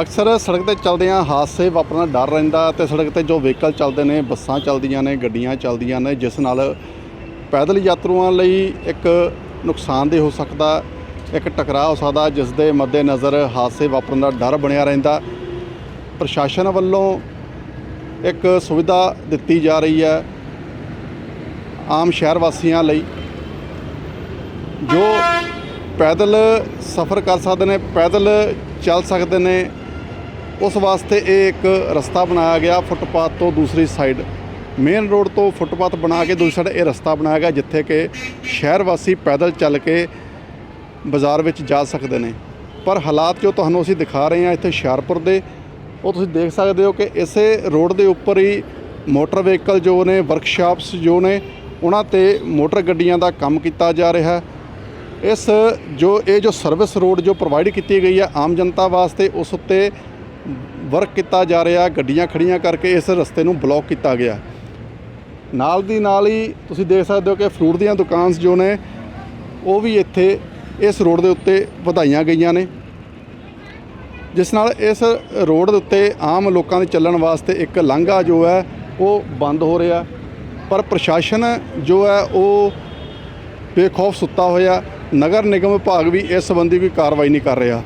ਅਕਸਰ ਸੜਕ ਤੇ ਚੱਲਦਿਆਂ ਹਾਦਸੇ ਵਾਪਰਨਾ ਡਰ ਰਹਿੰਦਾ ਤੇ ਸੜਕ ਤੇ ਜੋ ਵਹੀਕਲ ਚੱਲਦੇ ਨੇ, ਬੱਸਾਂ ਚੱਲਦੀਆਂ ਨੇ, ਗੱਡੀਆਂ ਚੱਲਦੀਆਂ ਨੇ, ਜਿਸ ਨਾਲ ਪੈਦਲ ਯਾਤਰੂਆਂ ਲਈ ਇੱਕ ਨੁਕਸਾਨਦੇਹ ਹੋ ਸਕਦਾ, ਇੱਕ ਟਕਰਾਅ ਹੋ ਸਕਦਾ ਜਿਸ ਦੇ ਮੱਦੇਨਜ਼ਰ ਹਾਦਸੇ ਵਾਪਰਨ ਦਾ ਡਰ ਬਣਿਆ ਰਹਿੰਦਾ। ਪ੍ਰਸ਼ਾਸਨ ਵੱਲੋਂ ਇੱਕ ਸੁਵਿਧਾ ਦਿੱਤੀ ਜਾ ਰਹੀ ਹੈ ਆਮ ਸ਼ਹਿਰ ਵਾਸੀਆਂ ਲਈ, ਜੋ ਪੈਦਲ ਸਫ਼ਰ ਕਰ ਸਕਦੇ ਨੇ, ਪੈਦਲ ਚੱਲ ਸਕਦੇ ਨੇ ਉਸ ਵਾਸਤੇ ਇਹ ਇੱਕ ਰਸਤਾ ਬਣਾਇਆ ਗਿਆ ਫੁੱਟਪਾਥ ਤੋਂ ਦੂਸਰੀ ਸਾਈਡ। ਮੇਨ ਰੋਡ ਤੋਂ ਫੁੱਟਪਾਥ ਬਣਾ ਕੇ ਦੂਸਰੀ ਸਾਈਡ ਇਹ ਰਸਤਾ ਬਣਾਇਆ ਗਿਆ, ਜਿੱਥੇ ਕਿ ਸ਼ਹਿਰ ਵਾਸੀ ਪੈਦਲ ਚੱਲ ਕੇ ਬਾਜ਼ਾਰ ਵਿੱਚ ਜਾ ਸਕਦੇ ਨੇ। ਪਰ ਹਾਲਾਤ ਜੋ ਤੁਹਾਨੂੰ ਅਸੀਂ ਦਿਖਾ ਰਹੇ ਹਾਂ ਇੱਥੇ ਹੁਸ਼ਿਆਰਪੁਰ ਦੇ, ਉਹ ਤੁਸੀਂ ਦੇਖ ਸਕਦੇ ਹੋ ਕਿ ਇਸੇ ਰੋਡ ਦੇ ਉੱਪਰ ਹੀ ਮੋਟਰ ਵਹੀਕਲ ਜੋ ਨੇ, ਵਰਕਸ਼ਾਪਸ ਜੋ ਨੇ, ਉਹਨਾਂ ਤੇ ਮੋਟਰ ਗੱਡੀਆਂ ਦਾ ਕੰਮ ਕੀਤਾ ਜਾ ਰਿਹਾ। ਹੈ ਇਸ ਜੋ, ਇਹ ਜੋ ਸਰਵਿਸ ਰੋਡ ਜੋ ਪ੍ਰੋਵਾਈਡ ਕੀਤੀ ਗਈ ਹੈ ਆਮ ਜਨਤਾ ਵਾਸਤੇ, ਉਸ ਉੱਤੇ ਵਰਕ ਕੀਤਾ ਜਾ ਰਿਹਾ, ਗੱਡੀਆਂ ਖੜੀਆਂ ਕਰਕੇ ਇਸ ਰਸਤੇ ਨੂੰ ਬਲੌਕ ਕੀਤਾ ਗਿਆ। ਨਾਲ ਦੀ ਨਾਲ ਹੀ ਤੁਸੀਂ ਦੇਖ ਸਕਦੇ ਹੋ ਕਿ ਫਰੂਟ ਦੀਆਂ ਦੁਕਾਨਸ ਜੋ ਨੇ, ਉਹ ਵੀ ਇੱਥੇ ਇਸ ਰੋਡ ਦੇ ਉੱਤੇ ਵਧਾਈਆਂ ਗਈਆਂ ਨੇ। ਜਿਸ ਨਾਲ ਇਸ ਰੋਡ ਦੇ ਉੱਤੇ ਆਮ ਲੋਕਾਂ ਦੇ ਚੱਲਣ ਵਾਸਤੇ ਇੱਕ ਲਾਂਘਾ ਜੋ ਹੈ, ਉਹ ਬੰਦ ਹੋ ਰਿਹਾ। ਪਰ ਪ੍ਰਸ਼ਾਸਨ ਜੋ ਹੈ, ਉਹ ਬੇਖੌਫ ਸੁੱਤਾ ਹੋਇਆ। ਨਗਰ ਨਿਗਮ ਵਿਭਾਗ ਵੀ ਇਸ ਸੰਬੰਧੀ ਕੋਈ ਕਾਰਵਾਈ ਨਹੀਂ ਕਰ ਰਿਹਾ।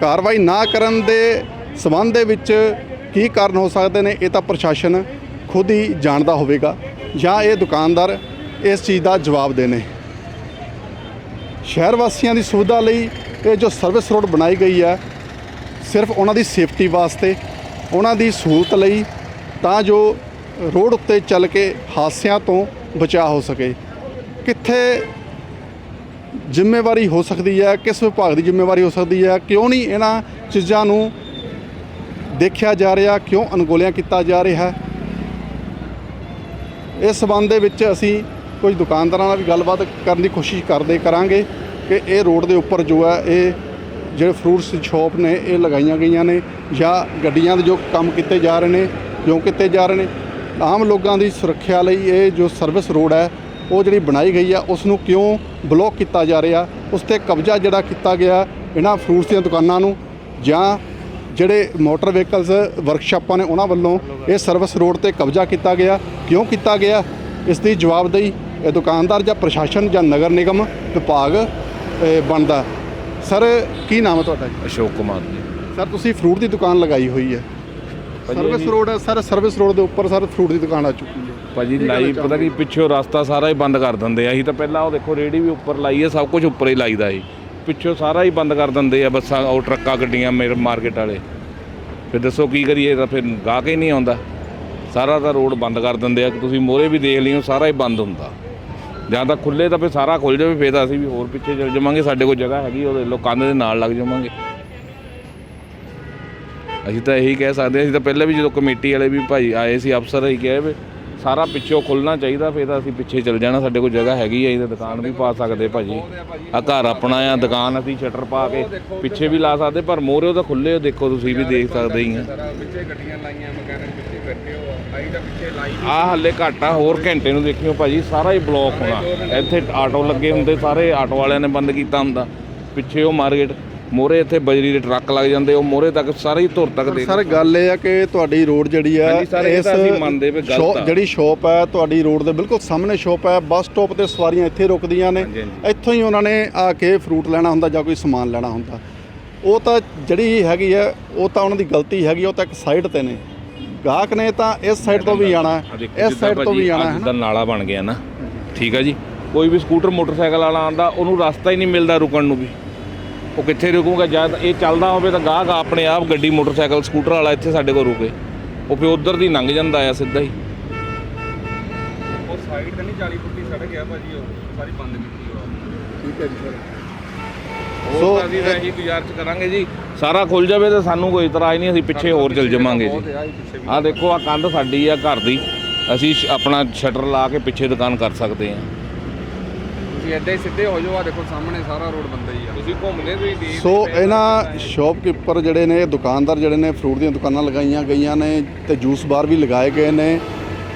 ਕਾਰਵਾਈ ਨਾ ਕਰਨ ਦੇ ਸਬੰਧ ਦੇ ਵਿੱਚ ਕੀ ਕਾਰਨ ਹੋ ਸਕਦੇ ਨੇ, ਇਹ ਤਾਂ ਪ੍ਰਸ਼ਾਸਨ ਖੁਦ ਹੀ ਜਾਣਦਾ ਹੋਵੇਗਾ ਜਾਂ ਇਹ ਦੁਕਾਨਦਾਰ ਇਸ ਚੀਜ਼ ਦਾ ਜਵਾਬ ਦੇਣੇ। ਸ਼ਹਿਰ ਵਾਸੀਆਂ ਦੀ ਸੁਵਿਧਾ ਲਈ ਇਹ ਜੋ ਸਰਵਿਸ ਰੋਡ ਬਣਾਈ ਗਈ ਹੈ, ਸਿਰਫ ਉਹਨਾਂ ਦੀ ਸੇਫਟੀ ਵਾਸਤੇ, ਉਹਨਾਂ ਦੀ ਸਹੂਲਤ ਲਈ ਤਾਂ ਜੋ ਰੋਡ ਉੱਤੇ ਚੱਲ ਕੇ ਹਾਦਸਿਆਂ ਤੋਂ ਬਚਾਅ ਹੋ ਸਕੇ। ਕਿੱਥੇ ਜ਼ਿੰਮੇਵਾਰੀ ਹੋ ਸਕਦੀ ਹੈ, ਕਿਸ ਵਿਭਾਗ ਦੀ ਜ਼ਿੰਮੇਵਾਰੀ ਹੋ ਸਕਦੀ ਹੈ, ਕਿਉਂ ਨਹੀਂ ਇਹਨਾਂ ਚੀਜ਼ਾਂ ਨੂੰ ਦੇਖਿਆ ਜਾ ਰਿਹਾ, ਕਿਉਂ ਅਣਗੌਲਿਆਂ ਕੀਤਾ ਜਾ ਰਿਹਾ ਇਸ ਸਬੰਧ ਦੇ ਵਿੱਚ ਅਸੀਂ ਕੁਝ ਦੁਕਾਨਦਾਰਾਂ ਨਾਲ ਵੀ ਗੱਲਬਾਤ ਕਰਨ ਦੀ ਕੋਸ਼ਿਸ਼ ਕਰਦੇ ਕਰਾਂਗੇ ਕਿ ਇਹ ਰੋਡ ਦੇ ਉੱਪਰ ਜੋ ਹੈ, ਇਹ ਜਿਹੜੇ ਫਰੂਟਸ ਸ਼ਾਪ ਨੇ, ਇਹ ਲਗਾਈਆਂ ਗਈਆਂ ਨੇ ਜਾਂ ਗੱਡੀਆਂ ਦੇ ਜੋ ਕੰਮ ਕੀਤੇ ਜਾ ਰਹੇ ਨੇ ਕਿਉਂ ਕੀਤੇ ਜਾ ਰਹੇ ਨੇ। ਆਮ ਲੋਕਾਂ ਦੀ ਸੁਰੱਖਿਆ ਲਈ ਇਹ ਜੋ ਸਰਵਿਸ ਰੋਡ ਹੈ ਉਹ ਜਿਹੜੀ ਬਣਾਈ ਗਈ ਆ ਉਸ ਨੂੰ ਕਿਉਂ ਬਲੌਕ ਕੀਤਾ ਜਾ ਰਿਹਾ? ਉਸ ਤੇ ਕਬਜ਼ਾ ਜਿਹੜਾ ਕੀਤਾ ਗਿਆ ਇਹਨਾਂ ਫਰੂਟਸ ਦੀਆਂ ਦੁਕਾਨਾਂ ਨੂੰ ਜਾਂ ਜਿਹੜੇ ਮੋਟਰ ਵਹੀਕਲਸ ਵਰਕਸ਼ਾਪਾਂ ਨੇ ਉਹਨਾਂ ਵੱਲੋਂ ਇਹ ਸਰਵਿਸ ਰੋਡ ਤੇ ਕਬਜ਼ਾ ਕੀਤਾ ਗਿਆ। ਕਿਉਂ ਕੀਤਾ ਗਿਆ? ਇਸ ਦੀ ਜਵਾਬਦੇਹੀ ਇਹ ਦੁਕਾਨਦਾਰ ਜਾਂ ਪ੍ਰਸ਼ਾਸਨ ਜਾਂ ਨਗਰ ਨਿਗਮ ਵਿਭਾਗ ਬਣਦਾ। ਸਰ ਕੀ ਨਾਮ ਹੈ ਤੁਹਾਡਾ ਅਸ਼ੋਕ ਕੁਮਾਰ ਜੀ। ਸਰ ਤੁਸੀਂ ਫਰੂਟ ਦੀ ਦੁਕਾਨ ਲਗਾਈ ਹੋਈ ਹੈ। ਸਰਵਿਸ ਰੋਡ ਹੈ ਸਰ ਸਰਵਿਸ ਰੋਡ ਦੇ ਉੱਪਰ ਸਰ ਫਰੂਟ ਦੀ ਦੁਕਾਨ ਆ ਚੁੱਕੀ ਹੈ। ਭਾਜੀ ਲਾਈ ਪਤਾ ਕੀ ਪਿੱਛੋਂ ਰਸਤਾ ਸਾਰਾ ਹੀ ਬੰਦ ਕਰ ਦਿੰਦੇ ਆ। ਅਸੀਂ ਤਾਂ ਪਹਿਲਾਂ ਉਹ ਦੇਖੋ ਰੇੜੀ ਵੀ ਉੱਪਰ ਲਾਈ ਹੈ ਸਭ ਕੁਝ ਉੱਪਰ ਹੀ ਲਾਈਦਾ ਸੀ। ਪਿੱਛੋਂ ਸਾਰਾ ਹੀ ਬੰਦ ਕਰ ਦਿੰਦੇ ਆ ਬੱਸਾਂ ਉਹ ਟਰੱਕਾਂ ਗੱਡੀਆਂ ਮੇਰੇ ਮਾਰਕੀਟ ਵਾਲੇ। ਫਿਰ ਦੱਸੋ ਕੀ ਕਰੀਏ ਤਾਂ ਫਿਰ ਗਾਹਕ ਹੀ ਨਹੀਂ ਆਉਂਦਾ। ਸਾਰਾ ਤਾਂ ਰੋਡ ਬੰਦ ਕਰ ਦਿੰਦੇ ਆ। ਕਿ ਤੁਸੀਂ ਮੋਰੇ ਵੀ ਦੇਖ ਲਿਓ ਸਾਰਾ ਹੀ ਬੰਦ ਹੁੰਦਾ। ਜਾਂ ਤਾਂ ਖੁੱਲੇ ਤਾਂ ਫਿਰ ਸਾਰਾ ਖੁੱਲ ਜਾਵੇ ਫਿਰ ਤਾਂ ਅਸੀਂ ਵੀ ਹੋਰ ਪਿੱਛੇ ਚੱਲ ਜਾਵਾਂਗੇ। ਸਾਡੇ ਕੋਲ ਜਗ੍ਹਾ ਹੈਗੀ ਉਹਦੇ ਲੋ ਕੰਧ ਦੇ ਨਾਲ ਲੱਗ ਜਾਵਾਂਗੇ। ਅਸੀਂ ਤਾਂ ਇਹੀ ਕਹਿ ਸਕਦੇ ਹਾਂ, ਅਸੀਂ ਤਾਂ ਪਹਿਲਾਂ ਵੀ ਜਦੋਂ ਕਮੇਟੀ ਵਾਲੇ ਵੀ ਭਾਈ ਆਏ ਸੀ, ਅਫਸਰ ਹੀ ਕਹੇ ਵੀ ਸਾਰਾ ਪਿੱਛੋਂ ਖੁੱਲਣਾ ਚਾਹੀਦਾ, ਫਿਰ ਤਾਂ ਅਸੀਂ ਪਿੱਛੇ ਚੱਲ ਜਾਣਾ, ਸਾਡੇ ਕੋਲ ਜਗ੍ਹਾ ਹੈਗੀ ਹੈ ਇਹਦੇ ਦੁਕਾਨ ਵੀ ਪਾ ਸਕਦੇ ਭਾਜੀ। ਆ ਘਰ ਆਪਣਾ ਆ, ਦੁਕਾਨ ਅਸੀਂ ਸ਼ਟਰ ਪਾ ਕੇ ਪਿੱਛੇ ਵੀ ਲਾ ਸਕਦੇ, ਪਰ ਮੋਰੇ ਉਹ ਤਾਂ ਖੁੱਲੇ ਹੋ ਦੇਖੋ ਤੁਸੀਂ ਵੀ ਦੇਖ ਸਕਦੇ ਹੀ ਆ। ਪਿੱਛੇ ਗੱਡੀਆਂ ਲਾਈਆਂ ਮਕੈਨਿਕ ਪਿੱਛੇ ਬੈਠੇ ਹੋ ਆਈ ਤਾਂ ਪਿੱਛੇ ਲਾਈ ਆ ਹੱਲੇ ਘੱਟ ਆ, ਹੋਰ ਘੰਟੇ ਨੂੰ ਦੇਖਿਓ ਭਾਜੀ, ਸਾਰਾ ਹੀ ਬਲੌਕ ਹੋਣਾ। ਇੱਥੇ ਆਟੋ ਲੱਗੇ ਹੁੰਦੇ, ਸਾਰੇ ਆਟੋ ਵਾਲਿਆਂ ਨੇ ਬੰਦ ਕੀਤਾ ਹੁੰਦਾ। ਪਿੱਛੇ ਉਹ ਮਾਰਕੀਟ ਮੋਰੇ ਇੱਥੇ ਬਜਰੀ ਦੇ ਟਰੱਕ ਲੱਗ ਜਾਂਦੇ ਉਹ ਮੋਰੇ ਤੱਕ ਸਾਰੇ ਹੀ ਧੁਰ ਤੱਕ ਦੇ ਸਰ ਗੱਲ ਇਹ ਆ ਕਿ ਤੁਹਾਡੀ ਰੋਡ ਜਿਹੜੀ ਹੈ ਹਾਂਜੀ ਸਰ, ਇਹ ਤਾਂ ਅਸੀਂ ਮੰਨਦੇ ਵੀ ਗਲਤ ਸ਼ੋ- ਆ। ਜਿਹੜੀ ਸ਼ੋਪ ਹੈ ਤੁਹਾਡੀ ਰੋਡ ਦੇ ਬਿਲਕੁਲ ਸਾਹਮਣੇ ਸ਼ੋਪ ਹੈ ਬੱਸ ਸਟਾਪ ਤੇ ਸਵਾਰੀਆਂ ਇੱਥੇ ਰੁਕਦੀਆਂ ਨੇ। ਹਾਂਜੀ, ਹਾਂਜੀ। ਇੱਥੋਂ ਹੀ ਉਹਨਾਂ ਨੇ ਆ ਕੇ ਫਰੂਟ ਲੈਣਾ ਹੁੰਦਾ ਜਾਂ ਕੋਈ ਸਮਾਨ ਲੈਣਾ ਹੁੰਦਾ। ਉਹ ਤਾਂ ਜਿਹੜੀ ਹੈਗੀ ਹੈ ਉਹ ਤਾਂ ਉਹਨਾਂ ਦੀ ਗਲਤੀ ਹੈਗੀ ਉਹ ਤਾਂ ਇੱਕ ਸਾਈਡ ਤੇ ਨੇ। ਗਾਹਕ ਨੇ ਤਾਂ ਇਸ ਸਾਈਡ ਤੋਂ ਵੀ ਆਣਾ ਆਹ ਦੇਖੋ ਇਸ ਜਿੱਦਾਂ ਸਾਈਡ ਤੋਂ ਭਾਜੀ ਵੀ ਆਣਾ ਆਹ ਹੈ ਜਿੱਦਾਂ ਨਾਲਾ ਬਣ ਗਿਆ ਨਾ ਠੀਕ ਆ ਜੀ? ਕੋਈ ਵੀ ਸਕੂਟਰ ਮੋਟਰਸਾਈਕਲ ਵਾਲਾ ਆਂਦਾ ਉਹਨੂੰ ਰਸਤਾ ਹੀ ਨਹੀਂ ਮਿਲਦਾ ਰੁਕਣ ਨੂੰ ਵੀ। ਉਹ ਕਿੱਥੇ ਰੁਕੂਗਾ? ਜਦ ਇਹ ਚੱਲਦਾ ਹੋਵੇ ਤਾਂ ਗਾਹਕ ਆਪਣੇ ਆਪ ਗੱਡੀ ਮੋਟਰਸਾਈਕਲ ਸਕੂਟਰ ਵਾਲਾ ਇੱਥੇ ਸਾਡੇ ਕੋਲ ਰੁਕੇ। ਉਹ ਫਿਰ ਉਧਰ ਦੀ ਲੰਘ ਜਾਂਦਾ ਆ ਸਿੱਧਾ ਹੀ। ਉਹ ਸਾਈਡ ਤੇ ਨਹੀਂ 40 ਫੁੱਟੀ ਸੜਕ ਆ ਭਾਜੀ ਉਹ। ਸਾਰੀ ਬੰਦ ਕੀਤੀ ਹੋਆ ਠੀਕ ਹੈ ਜੀ ਸਰ। ਹੋਰ ਸੋ ਤਾਂ ਅਸੀਂ ਤਾਂ ਇਹੀ ਗੁਜ਼ਾਰਿਸ਼ ਕਰਾਂਗੇ ਜੀ। ਸਾਰਾ ਖੁੱਲ ਜਾਵੇ ਤਾਂ ਸਾਨੂੰ ਕੋਈ ਇਤਰਾਜ਼ ਨਹੀਂ ਅਸੀਂ ਪਿੱਛੇ ਹੋਰ ਚੱਲ ਜਾਵਾਂਗੇ ਜੀ। ਆਹ ਦੇਖੋ ਆ ਕੰਧ ਸਾਡੀ ਆ ਘਰ ਦੀ। ਅਸੀਂ ਆਪਣਾ ਸ਼ਟਰ ਲਾ ਕੇ ਪਿੱਛੇ ਦੁਕਾਨ ਕਰ ਸਕਦੇ ਹਾਂ ਤੁਸੀਂ ਐਦਾਂ ਹੀ ਸਿੱਧੇ ਹੋ ਜਾਓ ਆ ਦੇਖੋ ਸਾਹਮਣੇ ਸਾਰਾ ਰੋਡ ਬੰਦਾ ਹੀ ਆ। ਤੁਸੀਂ ਘੁੰਮਦੇ ਤੁਸੀਂ ਦੇਖ ਸੋ ਇਹਨਾਂ ਸ਼ਾਪਕੀਪਰ ਜਿਹੜੇ ਨੇ ਦੁਕਾਨਦਾਰ ਜਿਹੜੇ ਨੇ ਫਰੂਟ ਦੀਆਂ ਦੁਕਾਨਾਂ ਲਗਾਈਆਂ ਗਈਆਂ ਨੇ ਤੇ ਜੂਸ ਬਾਰ ਵੀ ਲਗਾਏ ਗਏ ਨੇ।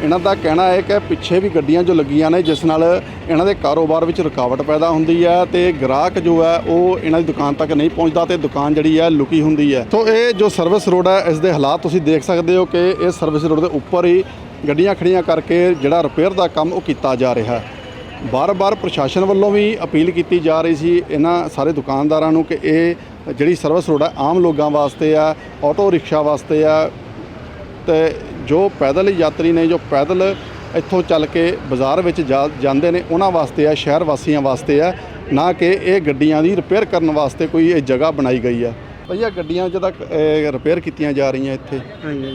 ਇਹਨਾਂ ਦਾ ਕਹਿਣਾ ਹੈ ਕਿ ਪਿੱਛੇ ਵੀ ਗੱਡੀਆਂ ਜੋ ਲੱਗੀਆਂ ਨੇ ਜਿਸ ਨਾਲ ਇਹਨਾਂ ਦੇ ਕਾਰੋਬਾਰ ਵਿੱਚ ਰੁਕਾਵਟ ਪੈਦਾ ਹੁੰਦੀ ਹੈ ਤੇ ਗ੍ਰਾਹਕ ਜੋ ਹੈ ਉਹ ਇਹਨਾਂ ਦੀ ਦੁਕਾਨ ਤੱਕ ਨਹੀਂ ਪਹੁੰਚਦਾ ਤੇ ਦੁਕਾਨ ਜਿਹੜੀ ਹੈ ਲੁਕੀ ਹੁੰਦੀ ਹੈ। ਸੋ ਇਹ ਜੋ ਸਰਵਿਸ ਰੋਡ ਹੈ ਇਸ ਦੇ ਹਾਲਾਤ ਤੁਸੀਂ ਦੇਖ ਸਕਦੇ ਹੋ ਕਿ ਇਹ ਸਰਵਿਸ ਰੋਡ ਦੇ ਉੱਪਰ ਹੀ ਗੱਡੀਆਂ ਖੜੀਆਂ ਕਰਕੇ ਜਿਹੜਾ ਰਿਪੇਅਰ ਦਾ ਕੰਮ ਉਹ ਕੀਤਾ ਜਾ ਰਿਹਾ ਹੈ। ਬਾਰ-ਬਾਰ ਪ੍ਰਸ਼ਾਸਨ ਵੱਲੋਂ ਵੀ ਅਪੀਲ ਕੀਤੀ ਜਾ ਰਹੀ ਸੀ ਇਹਨਾਂ ਸਾਰੇ ਦੁਕਾਨਦਾਰਾਂ ਨੂੰ ਕਿ ਇਹ ਜਿਹੜੀ ਸਰਵਿਸ ਰੋਡ ਹੈ ਆਮ ਲੋਕਾਂ ਵਾਸਤੇ ਆ ਆਟੋ ਰਿਕਸ਼ਾ ਵਾਸਤੇ ਆ ਤੇ ਜੋ ਪੈਦਲ ਯਾਤਰੀ ਨੇ ਜੋ ਪੈਦਲ ਇੱਥੋਂ ਚੱਲ ਕੇ ਬਾਜ਼ਾਰ ਵਿੱਚ ਜਾਂਦੇ ਨੇ ਉਹਨਾਂ ਵਾਸਤੇ ਆ ਸ਼ਹਿਰ ਵਾਸੀਆਂ ਵਾਸਤੇ ਆ ਨਾ ਕਿ ਇਹ ਗੱਡੀਆਂ ਦੀ ਰਿਪੇਅਰ ਕਰਨ ਵਾਸਤੇ ਕੋਈ ਇਹ ਜਗ੍ਹਾ ਬਣਾਈ ਗਈ ਆ। ਭਈਆ ਗੱਡੀਆਂ ਜਦੋਂ ਰਿਪੇਅਰ ਕੀਤੀਆਂ ਜਾ ਰਹੀਆਂ ਇੱਥੇ।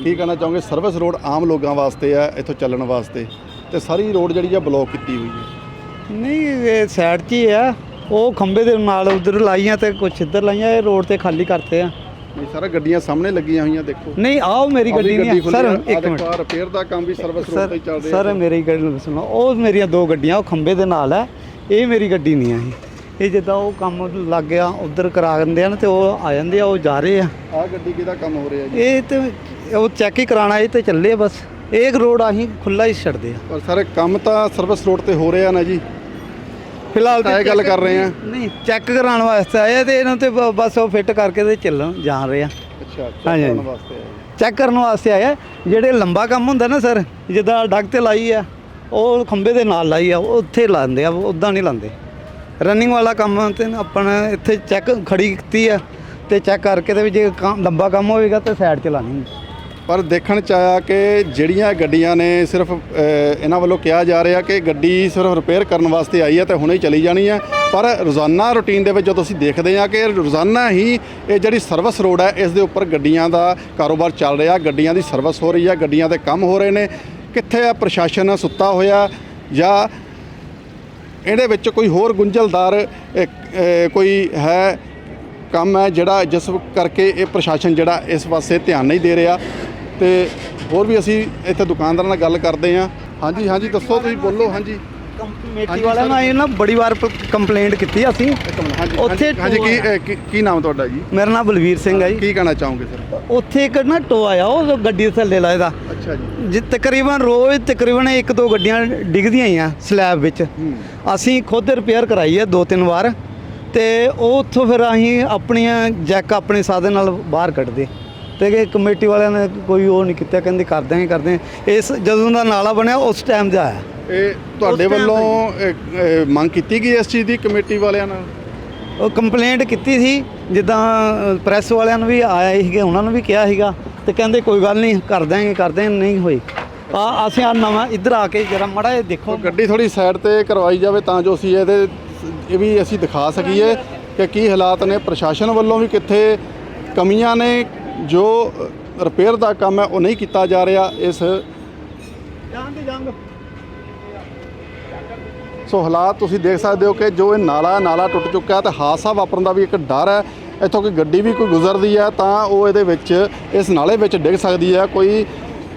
ਕੀ ਕਹਿਣਾ ਚਾਹੋਗੇ? ਸਰਵਿਸ ਰੋਡ ਆਮ ਲੋਕਾਂ ਵਾਸਤੇ ਆ ਇੱਥੋਂ ਚੱਲਣ ਵਾਸਤੇ। ਤੇ ਸਾਰੀ ਰੋਡ ਜਿਹੜੀ ਆ ਬਲੌਕ ਕੀਤੀ ਹੋਈ ਹੈ ਨਹੀਂ ਇਹ ਸਾਈਡ 'ਚ ਹੀ ਆ। ਉਹ ਖੰਬੇ ਦੇ ਨਾਲ ਉਧਰ ਲਾਈਆਂ ਤੇ ਕੁਛ ਇੱਧਰ ਲਾਈਆਂ ਇਹ ਰੋਡ ਤੇ ਖਾਲੀ ਕਰਤੇ ਆ। ਨਹੀਂ ਸਾਰਾ ਗੱਡੀਆਂ ਸਾਹਮਣੇ ਲੱਗੀਆਂ ਹੋਈਆਂ ਦੇਖੋ। ਨਹੀਂ ਆਓ ਮੇਰੀ ਗੱਡੀ ਨਹੀਂ ਆ। ਸਰ ਆ, ਇੱਕ ਮਿੰਟ। ਰਿਪੇਅਰ ਦਾ ਕੰਮ ਵੀ ਸਰਵਿਸ ਰੋਡ ਤੇ ਹੀ ਚੱਲ ਰਿਹਾ ਸਰ ਮੇਰੀ ਗੱਡੀ ਨੂੰ ਸੁਣੋ ਉਹ ਮੇਰੀਆਂ ਦੋ ਗੱਡੀਆਂ ਉਹ ਖੰਬੇ ਦੇ ਨਾਲ ਆ ਇਹ ਮੇਰੀ ਗੱਡੀ ਨਹੀਂ ਆ। ਇਹ ਜਿੱਦਾਂ ਉਹ ਕੰਮ ਲੱਗ ਗਿਆ ਉਧਰ ਕਰਾ ਦਿੰਦੇ ਆ ਨਾ ਤੇ ਉਹ ਆ ਜਾਂਦੇ ਆ ਉਹ ਜਾ ਰਹੇ ਆ। ਆਹ ਗੱਡੀ ਕਿਹਦਾ ਕੰਮ ਹੋ ਰਿਹਾ ਜੀ? ਇਹ ਤੇ ਉਹ ਚੈੱਕ ਹੀ ਕਰਾਣਾ ਇਹ ਤੇ ਚੱਲੇ ਆ ਬਸ। ਇਹ ਰੋਡ ਆਹੀਂ ਖੁੱਲਾ ਹੀ ਛੱਡਦੇ ਆ। ਪਰ ਸਾਰੇ ਕੰਮ ਤਾਂ ਸਰਵਿਸ ਰੋਡ ਤੇ ਹੋ ਰਿਹਾ ਨਾ ਜੀ। ਫਿਲਹਾਲ ਤਾਂ ਇਹ ਗੱਲ ਕਰ ਰਹੇ ਆ ਨਹੀਂ ਚੈੱਕ ਕਰਾਉਣ ਵਾਸਤੇ ਆਏ ਆ ਤੇ ਇਹਨਾਂ ਤੇ ਬ- ਬਸ ਉਹ ਫਿੱਟ ਕਰਕੇ ਤੇ ਚੱਲਣ ਜਾ ਰਹੇ ਆ। ਅੱਛਾ ਹਾਂਜੀ, ਹਾਂਜੀ। ਵਾਸਤੇ। ਚੈੱਕ ਕਰਨ ਵਾਸਤੇ ਆਇਆ ਜਿਹੜੇ ਲੰਬਾ ਕੰਮ ਹੁੰਦਾ ਨਾ ਸਰ ਜਿੱਦਾਂ ਡੱਗ ਤੇ ਲਾਈ ਆ ਉਹ ਖੰਬੇ ਦੇ ਨਾਲ ਲਾਈ ਆ ਉਹ ਉੱਥੇ ਲਾਉਂਦੇ ਆ ਉਦਾਂ ਨਹੀਂ ਲਾਉਂਦੇ। ਰਨਿੰਗ ਵਾਲਾ ਕੰਮ ਤੇ ਨਾ ਆਪਣਾ ਇੱਥੇ ਚੈੱਕ ਖੜੀ ਕੀਤੀ ਆ ਤੇ ਚੈੱਕ ਕਰਕੇ ਤੇ ਵੀ ਜੇ ਕੰਮ- ਲੰਬਾ ਕੰਮ ਹੋਵੇਗਾ ਤੇ ਸਾਈਡ 'ਚ ਲਾਣੀ ਪਰ ਦੇਖਣ ਚ ਆਇਆ ਕਿ ਜਿਹੜੀਆਂ ਗੱਡੀਆਂ ਨੇ ਸਿਰਫ ਇਹਨਾਂ ਵੱਲੋਂ ਕਿਹਾ ਜਾ ਰਿਹਾ ਕਿ ਗੱਡੀ ਸਿਰਫ ਰਿਪੇਅਰ ਕਰਨ ਵਾਸਤੇ ਆਈ ਹੈ ਤੇ ਹੁਣੇ ਹੀ ਚਲੀ ਜਾਣੀ ਹੈ। ਪਰ ਰੋਜ਼ਾਨਾ ਰੁਟੀਨ ਦੇ ਵਿੱਚ ਜਦੋਂ ਅਸੀਂ ਦੇਖਦੇ ਹਾਂ ਕਿ ਰੋਜ਼ਾਨਾ ਹੀ ਇਹ ਜਿਹੜੀ ਸਰਵਿਸ ਰੋਡ ਹੈ, ਇਸ ਦੇ ਉੱਪਰ ਗੱਡੀਆਂ ਦਾ ਕਾਰੋਬਾਰ ਚੱਲ ਰਿਹਾ, ਗੱਡੀਆਂ ਦੀ ਸਰਵਿਸ ਹੋ ਰਹੀ ਹੈ, ਗੱਡੀਆਂ ਦੇ ਕੰਮ ਹੋ ਰਹੇ ਨੇ। ਕਿੱਥੇ ਆ ਪ੍ਰਸ਼ਾਸਨ ਸੁੱਤਾ ਹੋਇਆ ਜਾਂ ਇਹਦੇ ਵਿੱਚ ਕੋਈ ਹੋਰ ਗੁੰਝਲਦਾਰ ਕੋਈ ਹੈ ਕੰਮ ਹੈ ਜਿਹੜਾ ਜਿਸ ਕਰਕੇ ਇਹ ਪ੍ਰਸ਼ਾਸਨ ਜਿਹੜਾ ਇਸ ਪਾਸੇ ਧਿਆਨ ਨਹੀਂ ਦੇ ਰਿਹਾ? ਤੇ ਹੋਰ ਵੀ ਅਸੀਂ ਇੱਥੇ ਦੁਕਾਨਦਾਰਾਂ ਨਾਲ ਗੱਲ ਕਰਦੇ ਹਾਂ। ਹਾਂਜੀ ਹਾਂਜੀ ਦੱਸੋ ਤੁਸੀਂ ਬੋਲੋ ਹਾਂਜੀ। Committee sir. ਨਾਲ ਇਹ ਨਾ ਬੜੀ ਵਾਰ ਕੰਪਲੇਂਟ ਕੀਤੀ ਅਸੀਂ। ਮਿੰਟ ਹਾਂਜੀ ਉੱਥੇ ਹਾਂਜੀ, ਕੀ ਕੀ- ਕੀ ਨਾਮ ਤੁਹਾਡਾ ਜੀ? ਮੇਰਾ ਨਾਮ ਬਲਵੀਰ ਸਿੰਘ ਹੈ ਜੀ। ਕੀ ਕਹਿਣਾ ਚਾਹੋਗੇ ਸਰ? ਉੱਥੇ ਇੱਕ ਨਾ ਟੋਆ ਆ ਉਹ ਗੱਡੀ ਦੇ ਥੱਲੇ ਲਾਇਦਾ ਅੱਛਾ ਜੀ। ਜੀ ਤਕਰੀਬਨ ਰੋਜ਼ ਤਕਰੀਬਨ ਇੱਕ ਦੋ ਗੱਡੀਆਂ ਡਿੱਗਦੀਆਂ ਹੀ ਆ ਸਲੈਬ ਵਿੱਚ। ਅਸੀਂ ਖੁਦ ਰਿਪੇਅਰ ਕਰਾਈ ਹੈ ਦੋ ਤਿੰਨ ਵਾਰ ਤੇ ਉਹ ਉੱਥੋਂ ਫਿਰ ਅਸੀਂ ਆਪਣੀਆਂ ਜੈਕ ਆਪਣੇ ਸਾਧਨ ਨਾਲ ਬਾਹਰ ਕੱਢਦੇ। ਤੇ ਕਿ ਕਮੇਟੀ ਵਾਲਿਆਂ ਨੇ ਕੋਈ ਉਹ ਨਹੀਂ ਕੀਤਾ ਕਹਿੰਦੇ ਕਰ ਦਿਆਂਗੇ ਕਰ ਦਿਆਂਗੇ ਇਸ ਜਦੋਂ ਦਾ ਨਾਲਾ ਬਣਿਆ ਉਸ ਟਾਈਮ ਦਾ ਆਇਆ ਇਹ ਤੁਹਾਡੇ ਵੱਲੋਂ ਮੰਗ ਕੀਤੀ ਗਈ ਇਸ ਚੀਜ਼ ਦੀ ਕਮੇਟੀ ਵਾਲਿਆਂ ਨਾਲ? ਉਹ ਕੰਪਲੇਂਟ ਕੀਤੀ ਸੀ ਜਿੱਦਾਂ ਪ੍ਰੈਸ ਵਾਲਿਆਂ ਨੂੰ ਵੀ ਆਇਆ ਸੀਗੇ ਉਹਨਾਂ ਨੂੰ ਵੀ ਕਿਹਾ ਸੀਗਾ ਤੇ ਕਹਿੰਦੇ ਕੋਈ ਗੱਲ ਨਹੀਂ ਕਰ ਦਿਆਂਗੇ ਕਰ ਦਿਆਂਗੇ ਨਹੀਂ ਹੋਈ। ਆ ਅਸੀਂ ਆ ਨਵਾਂ ਇੱਧਰ ਆ ਕੇ ਜਰਾ ਮੜਾ ਇਹ ਦੇਖੋ। ਗੱਡੀ ਥੋੜੀ ਸਾਈਡ ਤੇ ਕਰਵਾਈ ਜਾਵੇ ਤਾਂ ਜੋ ਅਸੀਂ ਇਹਦੇ ਇਹ ਵੀ ਅਸੀਂ ਦਿਖਾ ਸਕੀਏ ਕਿ ਕੀ ਹਾਲਾਤ ਨੇ। ਪ੍ਰਸ਼ਾਸਨ ਵੱਲੋਂ ਵੀ ਕਿੱਥੇ ਕਮੀਆਂ ਨੇ ਜੋ ਰਿਪੇਅਰ ਦਾ ਕੰਮ ਹੈ ਉਹ ਨਹੀਂ ਕੀਤਾ ਜਾ ਰਿਹਾ ਇਸ। ਸੋ ਹਾਲਾਤ ਤੁਸੀਂ ਦੇਖ ਸਕਦੇ ਹੋ ਕਿ ਜੋ ਇਹ ਨਾਲਾ ਨਾਲਾ ਟੁੱਟ ਚੁੱਕਾ ਹੈ ਤੇ ਹਾਦਸਾ ਵਾਪਰਨ ਦਾ ਵੀ ਇੱਕ ਡਰ ਹੈ। ਇੱਥੋਂ ਕੋਈ ਗੱਡੀ ਵੀ ਕੋਈ ਗੁਜ਼ਰਦੀ ਹੈ ਤਾਂ ਉਹ ਇਹਦੇ ਵਿੱਚ ਇਸ ਨਾਲੇ ਵਿੱਚ ਡਿੱਗ ਸਕਦੀ ਹੈ। ਕੋਈ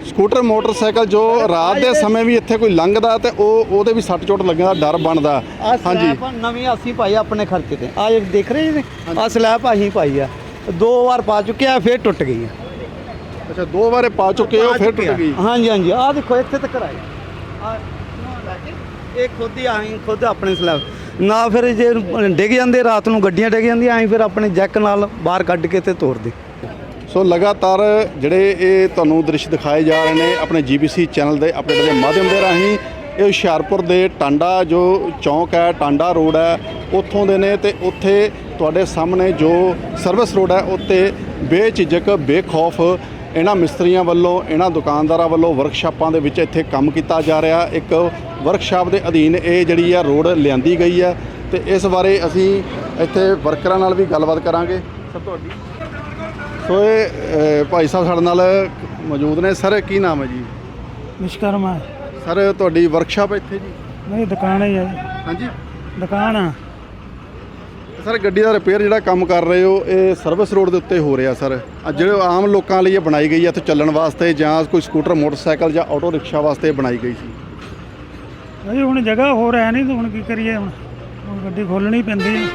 ਸਕੂਟਰ ਮੋਟਰਸਾਈਕਲ ਜੋ ਰਾਤ ਦੇ ਸਮੇਂ ਵੀ ਇੱਥੇ ਕੋਈ ਲੰਘਦਾ ਤੇ ਉਹ ਉਹਦੇ ਵੀ ਸੱਟ ਚੋਟ ਲੱਗਣ ਦਾ ਡਰ ਬਣਦਾ। ਹਾਂਜੀ। ਨਵੀਂ ਅਸੀਂ ਪਾਈ ਆਪਣੇ ਖਰਚੇ ਤੇ। ਆ ਦੇਖ ਰਹੇ ਜੀ? ਆ ਸਲੈਬ ਅਸੀਂ ਪਾਈ ਆ। ਦੋ ਵਾਰ ਪਾ ਚੁੱਕੇ ਆ ਫਿਰ ਟੁੱਟ ਗਈ ਆ। ਅੱਛਾ ਦੋ ਵਾਰੇ ਪਾ ਚੁੱਕੇ ਹੋ ਫਿਰ ਟੁੱਟ ਗਈ। ਹਾਂਜੀ ਹਾਂਜੀ ਆ ਦੇਖੋ ਇੱਥੇ ਤੱਕ ਆਈ ਆ ਇਹ ਖੁਦ ਹੀ ਆਹੀਂ ਖੁਦ ਆਪਣੇ ਸਲੈਬ। ਨਾ ਫਿਰ ਜੇ ਡਿੱਗ ਜਾਂਦੇ ਰਾਤ ਨੂੰ ਗੱਡੀਆਂ ਡਿੱਗ ਜਾਂਦੀਆਂ ਅਸੀਂ ਫਿਰ ਆਪਣੇ ਜੈਕ ਨਾਲ ਬਾਹਰ ਕੱਢ ਕੇ ਤੇ ਤੋਰਦੇ। ਸੋ ਲਗਾਤਾਰ ਜਿਹੜੇ ਇਹ ਤੁਹਾਨੂੰ ਦ੍ਰਿਸ਼ ਦਿਖਾਏ ਜਾ ਰਹੇ ਨੇ ਆਪਣੇ ਜੀਬੀਸੀ ਚੈਨਲ ਦੇ ਅਪਡੇਟ ਦੇ ਮਾਧਿਅਮ ਦੇ ਰਾਹੀਂ ਇਹ ਹੁਸ਼ਿਆਰਪੁਰ ਦੇ ਟਾਂਡਾ ਜੋ ਚੌਂਕ ਹੈ ਟਾਂਡਾ ਰੋਡ ਹੈ ਉੱਥੋਂ ਦੇ ਨੇ ਤੇ ਉੱਥੇ ਤੁਹਾਡੇ ਸਾਹਮਣੇ ਜੋ ਸਰਵਿਸ ਰੋਡ ਹੈ ਉੱਤੇ ਬੇਝਿਜਕ ਬੇਖੌਫ ਇਹਨਾਂ ਮਿਸਤਰੀਆਂ ਵੱਲੋਂ ਇਹਨਾਂ ਦੁਕਾਨਦਾਰਾਂ ਵੱਲੋਂ ਵਰਕਸ਼ਾਪਾਂ ਦੇ ਵਿੱਚ ਇੱਥੇ ਕੰਮ ਕੀਤਾ ਜਾ ਰਿਹਾ। ਇੱਕ ਵਰਕਸ਼ਾਪ ਦੇ ਅਧੀਨ ਇਹ ਜਿਹੜੀ ਆ ਰੋਡ ਲਿਆਂਦੀ ਗਈ ਹੈ ਤੇ ਇਸ ਬਾਰੇ ਅਸੀਂ ਇੱਥੇ ਵਰਕਰਾਂ ਨਾਲ ਵੀ ਗੱਲਬਾਤ ਕਰਾਂਗੇ। ਸਰ ਤੁਹਾਡੀ? ਸੋ ਇਹ ਭਾਈ ਸਾਹਿਬ ਸਾਡੇ ਨਾਲ ਮੌਜੂਦ ਨੇ। ਸਰ ਕੀ ਨਾਮ ਹੈ ਜੀ? ਵਿਸ਼ਕਰਮਾ। ਸਰ ਤੁਹਾਡੀ ਵਰਕਸ਼ਾਪ ਇੱਥੇ ਜੀ? ਮੇਰੀ ਦੁਕਾਨ ਹੀ ਹੈ ਜੀ। ਹਾਂਜੀ। ਦੁਕਾਨ ਆ। ਸਰ ਗੱਡੀ ਦਾ ਰਿਪੇਅਰ ਜਿਹੜਾ ਕੰਮ ਕਰ ਰਹੇ ਹੋ ਇਹ ਸਰਵਿਸ ਰੋਡ ਦੇ ਉੱਤੇ ਹੋ ਰਿਹਾ ਸਰ। ਜਿਹੜੇ ਆਮ ਲੋਕਾਂ ਲਈ ਇਹ ਬਣਾਈ ਗਈ ਹੈ ਇੱਥੇ ਚੱਲਣ ਵਾਸਤੇ ਜਾਂ ਕੋਈ ਸਕੂਟਰ ਮੋਟਰਸਾਈਕਲ ਜਾਂ ਆਟੋ ਰਿਕਸ਼ਾ ਵਾਸਤੇ ਬਣਾਈ ਗਈ ਸੀ? ਅਜੇ ਹੁਣ ਜਗ੍ਹਾ ਹੋਰ ਹੈ ਨਹੀਂ ਤਾਂ ਹੁਣ ਕੀ ਕਰੀਏ ਹੁਣ? ਹੁਣ ਗੱਡੀ ਖੋਲਣੀ ਪੈਂਦੀ ਹੈ।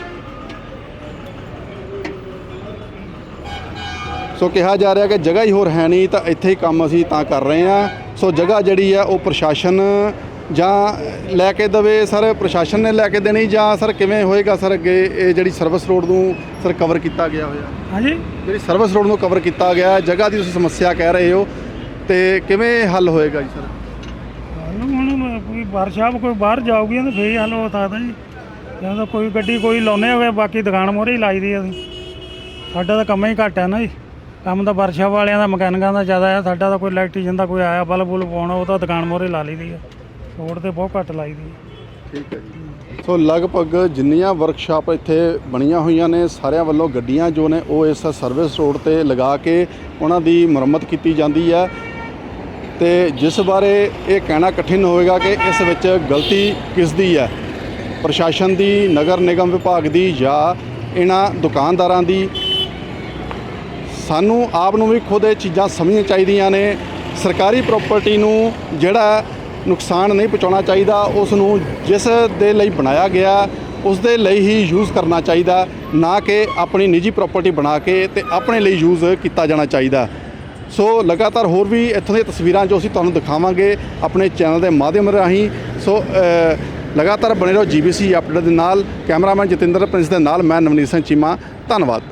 ਸੋ ਕਿਹਾ ਜਾ ਰਿਹਾ ਕਿ ਜਗ੍ਹਾ ਹੀ ਹੋਰ ਹੈ ਨਹੀਂ ਤਾਂ ਇੱਥੇ ਹੀ ਕੰਮ ਅਸੀਂ ਤਾਂ ਕਰ ਰਹੇ ਹਾਂ। ਸੋ ਜਗ੍ਹਾ ਜਿਹੜੀ ਹੈ ਉਹ ਪ੍ਰਸ਼ਾਸਨ ਜਾਂ ਲੈ ਕੇ ਦੇਵੇ ਸਰ ਪ੍ਰਸ਼ਾਸਨ ਨੇ ਲੈ ਕੇ ਦੇਣੀ ਜਾਂ ਸਰ ਕਿਵੇਂ ਹੋਏਗਾ ਸਰ ਅੱਗੇ ਇਹ ਜਿਹੜੀ ਸਰਵਿਸ ਰੋਡ ਨੂੰ ਸਰ ਕਵਰ ਕੀਤਾ ਗਿਆ ਹੋਇਆ? ਹਾਂਜੀ। ਜਿਹੜੀ ਸਰਵਿਸ ਰੋਡ ਨੂੰ ਕਵਰ ਕੀਤਾ ਗਿਆ ਜਗ੍ਹਾ ਦੀ ਤੁਸੀਂ ਸਮੱਸਿਆ ਕਹਿ ਰਹੇ ਹੋ ਤੇ ਕਿਵੇਂ ਹੱਲ ਹੋਏਗਾ ਜੀ ਸਰ? ਹੱਲ ਹੁਣ ਕੋਈ ਵਰਸ਼ਾਪ ਕੋਈ ਬਾਹਰ ਜਾਊਗੀ ਤਾਂ ਫੇਰ ਹੱਲ ਹੋ ਸਕਦਾ ਜੀ। ਜਾਂ ਤਾਂ ਕੋਈ ਗੱਡੀ ਕੋਈ ਲਾਉਨੇ ਹੋਵੇ ਬਾਕੀ ਦੁਕਾਨ ਮੋਰੇ ਹੀ ਲਾਈ ਦੀ ਅਸੀਂ। ਸਾਡਾ ਤਾਂ ਕੰਮ ਹੀ ਘੱਟ ਹੈ ਨਾ ਜੀ। ਕੰਮ ਤਾਂ ਵਰਸ਼ਾਪ ਵਾਲਿਆਂ ਦਾ ਮਕੈਨਿਕਾਂ ਦਾ ਜ਼ਿਆਦਾ ਆ। ਸਾਡਾ ਤਾਂ ਕੋਈ ਇਲੈਕਟ੍ਰੀਸ਼ੀਅਨ ਦਾ ਕੋਈ ਆਇਆ ਬਲਬ ਬੁਲਬ ਪਾਉਣਾ ਉਹ ਤਾਂ ਦੁਕਾਨ ਮੋਰੇ ਲਾ ਲਈ ਦੀ ਆ। ਰੋਡ ਤੇ ਬਹੁਤ ਘੱਟ ਲਾਈ ਦੀ। ਆ ਠੀਕ ਹੈ ਜੀ। ਸੋ ਲਗਭਗ ਜਿੰਨੀਆਂ ਵਰਕਸ਼ਾਪ ਇੱਥੇ ਬਣੀਆਂ ਹੋਈਆਂ ਨੇ, ਸਾਰਿਆਂ ਵੱਲੋਂ ਗੱਡੀਆਂ ਜੋ ਨੇ ਉਹ ਇਸ ਸਰਵਿਸ ਰੋਡ ਤੇ ਲਗਾ ਕੇ ਉਹਨਾਂ ਦੀ ਮੁਰੰਮਤ ਕੀਤੀ ਜਾਂਦੀ ਹੈ। ਤੇ ਜਿਸ ਬਾਰੇ ਇਹ ਕਹਿਣਾ ਕਠਿਨ ਹੋਵੇਗਾ ਕਿ ਇਸ ਵਿੱਚ ਗਲਤੀ ਕਿਸ ਦੀ ਹੈ? ਪ੍ਰਸ਼ਾਸਨ ਦੀ, ਨਗਰ ਨਿਗਮ ਵਿਭਾਗ ਦੀ ਜਾਂ ਇਹਨਾਂ ਦੁਕਾਨਦਾਰਾਂ ਦੀ? ਸਾਨੂੰ ਆਪ ਨੂੰ ਵੀ ਖੁਦ ਇਹ ਚੀਜ਼ਾਂ ਸਮਝਣੀਆਂ ਚਾਹੀਦੀਆਂ ਨੇ। ਸਰਕਾਰੀ ਪ੍ਰਾਪਰਟੀ ਨੂੰ ਜਿਹੜਾ ਨੁਕਸਾਨ ਨਹੀਂ ਪਹੁੰਚਾਉਣਾ ਚਾਹੀਦਾ, ਉਸ ਨੂੰ ਜਿਸ ਦੇ ਲਈ ਬਣਾਇਆ ਗਿਆ, ਉਸ ਦੇ ਲਈ ਹੀ ਯੂਜ਼ ਕਰਨਾ ਚਾਹੀਦਾ, ਨਾ ਕਿ ਆਪਣੀ ਨਿੱਜੀ ਪ੍ਰਾਪਰਟੀ ਬਣਾ ਕੇ ਤੇ ਆਪਣੇ ਲਈ ਯੂਜ਼ ਕੀਤਾ ਜਾਣਾ ਚਾਹੀਦਾ। ਸੋ ਲਗਾਤਾਰ ਹੋਰ ਵੀ ਇੱਥੋਂ ਦੀਆਂ ਤਸਵੀਰਾਂ ਜੋ ਅਸੀਂ ਤੁਹਾਨੂੰ ਦਿਖਾਵਾਂਗੇ ਆਪਣੇ ਚੈਨਲ ਦੇ ਮਾਧਿਅਮ ਰਾਹੀਂ। ਸੋ ਲਗਾਤਾਰ ਬਣੇ ਰਹੋ ਜੀਬੀਸੀ ਅਪਡੇਟ ਦੇ ਨਾਲ। ਕੈਮਰਾਮੈਨ ਜਤਿੰਦਰ ਪ੍ਰਿੰਸ ਦੇ ਨਾਲ ਮੈਂ ਨਵਨੀਤ ਸਿੰਘ ਚੀਮਾ। ਧੰਨਵਾਦ।